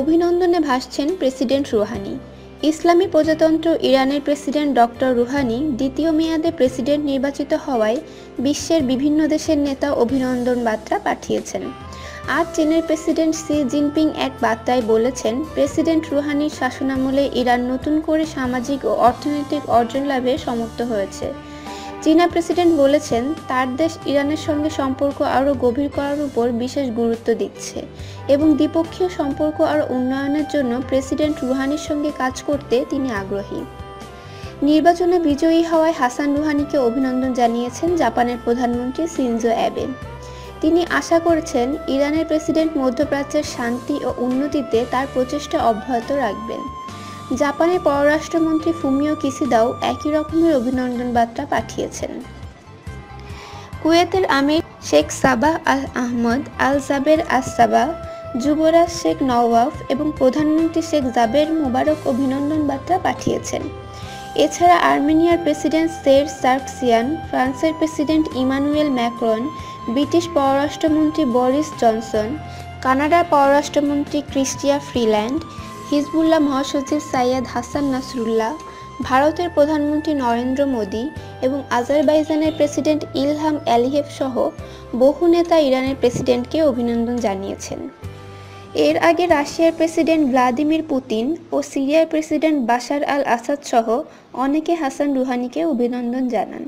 অভিনন্দনে ভাসছেন president Rouhani. ইসলামী প্রজাতন্ত্র ইরানের president doctor Rouhani দ্বিতীয় মেয়াদে প্রেসিডেন্ট নির্বাচিত হওয়ায় বিশ্বের বিভিন্ন দেশের নেতা অভিনন্দন বার্তা পাঠিয়েছেন। আজ চীনের প্রেসিডেন্ট সি জিনপিং এক বার্তায় বলেছেন, প্রেসিডেন্ট রুহানির শাসনামলে ইরান নতুন করে সামাজিক ও অর্থনৈতিক অর্জন লাভে সমর্থ হয়েছে। চীনা প্রেসিডেন্ট বলেছেন, তার দেশ ইরানের সঙ্গে সম্পর্ক আরও গভীর করার উপর বিশেষ গুরুত্ব দিচ্ছে এবং দ্বিপক্ষীয় সম্পর্ক আরও উন্নয়নের জন্য প্রেসিডেন্ট রুহানির সঙ্গে কাজ করতে তিনি আগ্রহী। নির্বাচনে বিজয়ী হওয়ায় হাসান রুহানিকে অভিনন্দন জানিয়েছেন জাপানের প্রধানমন্ত্রী সিনজো অ্যাবে। তিনি আশা করছেন, ইরানের প্রেসিডেন্ট মধ্যপ্রাচ্যের শান্তি ও উন্নতিতে তার প্রচেষ্টা অব্যাহত রাখবেন। জাপানের পররাষ্ট্রমন্ত্রী ফুমিও কিসিদাও একই রকমের অভিনন্দন বার্তা পাঠিয়েছেন। কুয়েতের আমির Sheikh Sabah al Ahmad al Jaber as Sabah যুবরাজ শেখ নওয়াফ এবং প্রধানমন্ত্রী শেখ জাবের মুবারক অভিনন্দন বার্তা পাঠিয়েছেন। এছাড়া আর্মেনিয়ার প্রেসিডেন্ট সের সার্কসিয়ান, ফ্রান্সের প্রেসিডেন্ট ইমানুয়েল ম্যাক্রন, ব্রিটিশ পররাষ্ট্রমন্ত্রী বরিস জনসন, কানাডার পররাষ্ট্রমন্ত্রী ক্রিস্টিয়া ফ্রিল্যান্ড হিজবুল্লাহ মহাসচিব সাইয়াদ হাসান নাসরুল্লাহ, ভারতের প্রধানমন্ত্রী নরেন্দ্র মোদী এবং আজারবাইজানের প্রেসিডেন্ট ইলহাম অ্যালিয়েভ সহ বহু নেতা ইরানের প্রেসিডেন্টকে অভিনন্দন জানিয়েছেন। এর আগে রাশিয়ার প্রেসিডেন্ট ভ্লাদিমির পুতিন ও সিরিয়ার প্রেসিডেন্ট বাশার আল আসাদ সহ অনেকে হাসান রুহানিকে অভিনন্দন জানান।